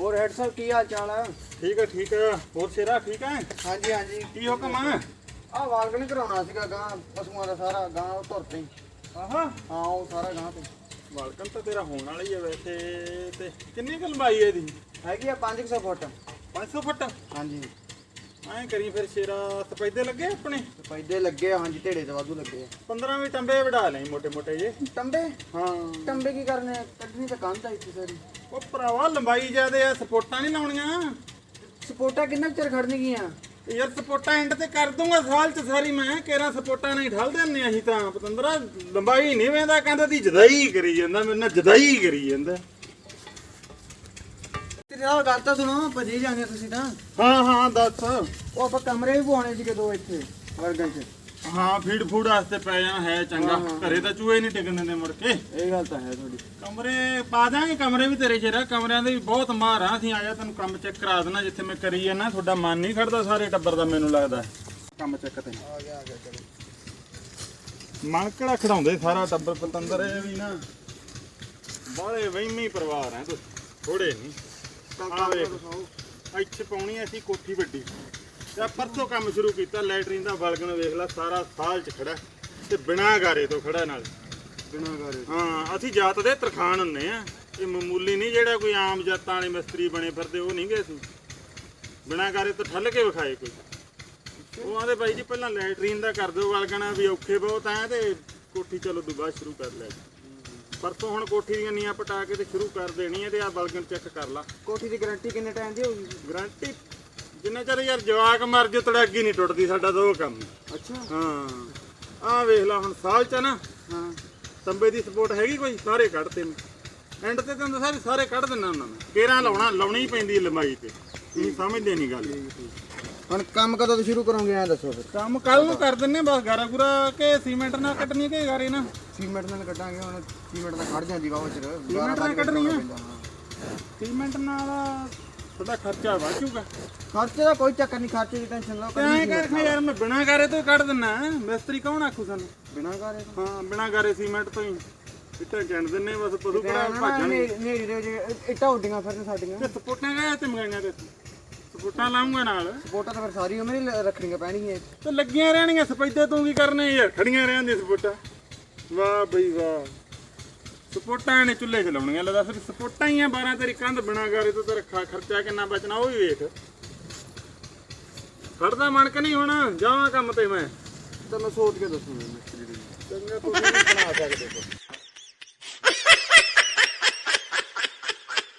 ਹੋਰ ਹੈਡ ਸਾਹਿਬ ਕੀ ਹਾਲ ਚਾਲ ਆ? ਠੀਕ ਹੈ ਠੀਕ ਹੈ ਹੋਰ ਸ਼ੇਰਾ ਠੀਕ ਹੈ ਹਾਂਜੀ ਹਾਂਜੀ। ਕੀ ਹੁਕਮ ਆ? ਆ ਵਾਲਗਣ ਕਰਾਉਣਾ ਸੀਗਾ ਗਾਂ ਪਸ਼ੂਆਂ ਦਾ ਸਾਰਾ ਗਾਂ ਉਹ ਧੁਰ ਤੇ। ਆਹਾ। ਹਾਂ ਉਹ ਸਾਰਾ ਗਾਂ ਤੇ। ਬਾਲਕਨ ਤਾਂ ਤੇਰਾ ਹੋਣ ਵਾਲਾ ਹੀ ਹੈ ਵੈਸੇ ਤੇ। ਕਿੰਨੀ ਕੁ ਲੰਬਾਈ ਹੈ ਇਹਦੀ? ਹੈਗੀ ਆ 500 ਫੁੱਟ। 500 ਫੁੱਟ? ਹਾਂਜੀ। ਐਂ ਕਰੀ ਫਿਰ ਸ਼ੇਰਾ ਸਪੈਦੇ ਲੱਗੇ ਆਪਣੇ? ਸਫੈਦੇ ਲੱਗੇ ਆ ਹਾਂਜੀ ਢੇੜੇ ਤੇ ਵਾਧੂ ਲੱਗੇ ਆ। 15 ਵੀ ਟੰਬੇ ਵਢਾ ਲਈ ਮੋਟੇ ਮੋਟੇ ਜੇ। ਟੰਬੇ? ਹਾਂ। ਟੰਬੇ ਕੀ ਕਰਨੇ ਆ? ਕੱਢਣੀ ਤਾਂ ਕੰਧ ਆ ਇੱਥੇ ਸਾਰੀ। ਉਹ ਭਰਾਵਾ ਲੰਬਾਈ ਜ਼ਿਆਦੇ ਆ ਸਪੋਰਟਾਂ ਨਹੀਂ ਲਾਉਣੀਆਂ। ਸਪੋਰਟਾਂ ਕਿੰਨਾ ਚਿਰ ਖੜਨਗੀਆਂ ਯਾਰ ਸਪੋਰਟਾਂ ਐਂਡ ਤੇ ਕਰ ਦੂੰਗਾ ਸਾਲ ਚ ਸਾਰੀ ਮੈਂ ਕੇਰਾ ਸਪੋਰਟਾਂ ਨਹੀਂ ਠਲ ਦਿੰਨੇ ਅਸੀਂ ਤਾਂ। ਪਤੰਦਰਾ ਲੰਬਾਈ ਨਹੀਂ ਵੇਂਦਾ ਕਹਿੰਦਾ ਦੀ ਜਦਾਈ ਕਰੀ ਜਾਂਦਾ ਮੇਰੇ ਨਾਲ ਜਦਾਈ ਕਰੀ ਜਾਂਦਾ। ਤੇਰੇ ਨਾਲ ਗੱਲ ਤਾਂ ਸੁਣੋ ਭਜੀ ਜਾਂਦੇ ਤੁਸੀਂ ਤਾਂ। ਹਾਂ ਹਾਂ ਦੱਸ। ਉਹ ਆਪਾਂ ਕਮਰੇ ਵੀ ਪਵਾਉਣੇ ਸੀਗੇ ਦੋ ਇੱਥੇ ਵਰਗਨ ਚ। ਹਾਂ ਫੀਡ ਫੂਡ ਵਾਸਤੇ ਪੈ ਜਾਣਾ ਹੈ ਚੰਗਾ। ਘਰੇ ਤਾਂ ਚੂਹੇ ਨਹੀਂ ਟਿਕਣ ਦਿੰਦੇ ਮੁੜ ਕੇ। ਇਹ ਗੱਲ ਤਾਂ ਹੈ ਤੁਹਾਡੀ। ਕਮਰੇ ਪਾ ਦਾਂਗੇ ਕਮਰੇ ਵੀ ਤੇਰੇ ਸ਼ੇਰਾ। ਕਮਰਿਆਂ ਦੇ ਵੀ ਬਹੁਤ ਮਾਰ ਆ। ਅਸੀਂ ਆਇਆ ਤੈਨੂੰ ਕੰਮ ਚੈੱਕ ਕਰਾ ਦੇਣਾ ਜਿੱਥੇ ਮੈਂ ਕਰੀ ਜਾਣਾ ਤੁਹਾਡਾ ਮਨ ਨਹੀਂ ਖੜਦਾ ਸਾਰੇ ਟੱਬਰ ਦਾ ਮੈਨੂੰ ਲੱਗਦਾ। ਕੰਮ ਚੈੱਕ ਤੇ ਆ ਗਿਆ ਆ ਗਿਆ ਚਲੋ। ਮਨ ਕਿਹੜਾ ਖੜਾਉਂਦੇ ਸਾਰਾ ਟੱਬਰ ਪਤੰਦਰ ਇਹ ਵੀ ਨਾ। ਬਾਹਲੇ ਵਹਿਮੀ ਪਰਿਵਾਰ ਹੈ ਤੂੰ। ਥੋੜੇ ਨਹੀਂ। ਆ ਵੇਖ। ਇੱਥੇ ਪਾਉਣੀ ਐ ਅਸੀਂ ਕੋਠੀ ਵੱਡੀ। ਤੇ ਪਰਸੋਂ ਕੰਮ ਸ਼ੁਰੂ ਕੀਤਾ ਲੈਟਰੀਨ ਦਾ ਬਲਗਣ ਵੇਖ ਲੈ ਸਾਰਾ ਸਾਲ ਚ ਖੜਾ ਤੇ ਬਿਨਾਂ ਗਾਰੇ ਤੋਂ ਖੜਾ ਨਾਲ। ਬਿਨਾਂ ਕਰੇ ਹਾਂ ਅਸੀਂ ਜਾਤ ਦੇ ਤਰਖਾਨ ਹੁੰਨੇ ਆ। ਇਹ ਮਾਮੂਲੀ ਨਹੀਂ ਜਿਹੜਾ ਕੋਈ ਆਮ ਜਾਤਾਂ ਵਾਲੇ ਮਿਸਤਰੀ ਬਣੇ ਫਿਰਦੇ ਉਹ ਨਹੀਂ ਗਏ ਸੀ ਬਿਨਾਂ ਗਾਰੇ ਤੋਂ ਠੱਲ ਕੇ ਵਿਖਾਏ ਕੋਈ। ਉਹ ਆਂਦੇ ਬਾਈ ਜੀ ਪਹਿਲਾਂ ਲੈਟਰੀਨ ਦਾ ਕਰ ਦਿਓ ਵਲਗਣਾ ਵੀ ਔਖੇ ਬਹੁਤ ਆ ਤੇ ਕੋਠੀ ਚਲੋ ਦੁਬਾਰਾ ਸ਼ੁਰੂ ਕਰ ਜੀ ਪਰਸੋਂ ਹੁਣ ਕੋਠੀ ਦੀਆਂ ਨੀਆਂ ਪਟਾ ਕੇ ਤੇ ਸ਼ੁਰੂ ਕਰ ਦੇਣੀ ਹੈ ਤੇ ਆ ਬਲਗਣ ਚੈੱਕ ਕਰ ਲਾ। ਕੋਠੀ ਦੀ ਗਾਰੰਟੀ ਕਿੰਨੇ ਟਾਈਮ ਦੀ ਹੋਊਗੀ? ਗਰੰਟੀ ਜਿੰਨਾ ਚਿਰ ਯਾਰ ਜਵਾਕ ਮਰ ਜੇ ਤੜਾਗੀ ਨਹੀਂ ਟੁੱਟਦੀ ਸਾਡਾ ਉਹ ਕੰਮ। ਅੱਛਾ। ਹਾਂ। ਆਹ ਵੇਖ ਲਾ ਹੁਣ ਸਾਲ ਚ ਨਾ। ਹਾਂ। ਤੰਬੇ ਦੀ ਸਪੋਰਟ ਹੈਗੀ ਕੋਈ? ਸਾਰੇ ਕੱਢਦੇ ਨੇ। ਐਂਡ ਤੇ ਤੈਨੂੰ ਸਾਰੇ ਸਾਰੇ ਕੱਢ ਦਿੰਨਾ ਉਹਨਾਂ ਨੇ। ਕੇਰਾਂ ਲਾਉਣਾ ਲਾਉਣੀ ਪੈਂਦੀ ਹੈ ਲੰਬਾਈ ਤੇ। ਤੁਸੀਂ ਸਮਝਦੇ ਨਹੀਂ ਗੱਲ। ਹੁਣ ਕੰਮ ਕਦੋਂ ਤੋਂ ਸ਼ੁਰੂ ਕਰੋਗੇ ਐ ਦੱਸੋ ਫਿਰ। ਕੰਮ ਕੱਲ ਨੂੰ ਕਰ ਦਿੰਨੇ ਬਸ ਗਾਰਾ ਗੁਰਾ ਕਿ ਸੀਮੈਂਟ ਨਾਲ ਕੱਢਣੀ ਕਿ ਗਾਰੇ ਨਾ ਸੀਮੈਂਟ ਨਾਲ ਕੱਢਾਂਗੇ ਹੁਣ ਸੀਮੈਂਟ ਨਾਲ ਖੜ ਜਾਂਦੀ ਵਾਹ ਚਿਰ ਸੀਮੈਂਟ ਨਾਲ ਕੱਢਣੀ ਆ? ਸੀਮੈਂਟ ਨਾਲ ਥੋੜਾ ਖਰਚਾ ਵਾਚੂਗਾ ਖਰਚੇ ਦਾ ਕੋਈ ਚੱਕਰ ਨਹੀਂ ਖਰਚੇ ਦੀ ਟੈਨਸ਼ਨ ਲਓ ਤੇ ਕਰ ਖਾ ਯਾਰ ਮੈਂ ਬਿਨਾ ਗਾਰੇ ਤੋਂ ਹੀ ਕੱਢ ਦਿੰਨਾ ਮਿਸਤਰੀ ਕੌਣ ਆਖੂ ਸਾਨੂੰ? ਬਿਨਾਂ ਕਰੇ ਤਾਂ? ਹਾਂ ਬਿਨਾ ਗਾਰੇ ਸੀਮੈਂਟ ਤੋਂ ਹੀ। ਇੱਟਾਂ ਚਣ ਦਿੰਨੇ ਬਸ ਪਸ਼ੂ ਕਿਹੜਾ ਭੱਜਣ ਨੇਰੀ ਦੇ ਜੇ ਇੱਟਾਂ ਉੱਡੀਆਂ ਫਿਰ ਸਾਡੀਆਂ। ਤੇ ਸਪੋਰਟਾਂ ਗਏ ਤੇ ਮੰਗਾਈਆਂ ਤੇ? ਸਪੋਰਟਾਂ ਲਾਉਂਗਾ ਨਾਲ। ਸਪੋਰਟਾਂ ਤਾਂ ਫਿਰ ਸਾਰੀ ਉਮਰ ਹੀ ਰੱਖਣੀਆਂ ਪੈਣਗੀਆਂ। ਤੇ ਲੱਗੀਆਂ ਰਹਿਣੀਆਂ ਸਪੈਦੇ ਤੂੰ ਕੀ ਕਰਨੇ ਯਾਰ? ਖੜੀਆਂ ਰਹਿੰਦੀਆਂ ਸਪੋਰਟਾਂ ਵਾਹ ਬਈ ਵਾਹ। ਸਪੋਰਟਾਂ ਨੇ ਚੁੱਲ੍ਹੇ 'ਚ ਲਾਉਣੀਆਂ ਲੈ ਦੱਸ ਸਪੋਰਟਾਂ ਹੀ ਆ 12 ਤੇਰੀ ਕੰਧ ਬਣਾ ਗਾਰੇ ਤੋਂ ਤੇਰਾ ਖਰਚਾ ਕਿੰਨਾ ਬਚਣਾ ਉਹ ਵੀ ਵੇਖ। ਖੜਦਾ ਮਣ ਕੇ ਨਹੀਂ ਹੁਣ? ਜਾਵਾਂ ਕੰਮ ਤੇ ਮੈਂ। ਤਾਂ ਮੈਂ ਸੋਚ ਕੇ ਦੱਸੂਗਾ ਮਿਸਤਰੀ ਦੀ। ਚੰਗਾ ਤੁਸੀਂ ਬਣਾ ਸਕਦੇ ਕੁਛ।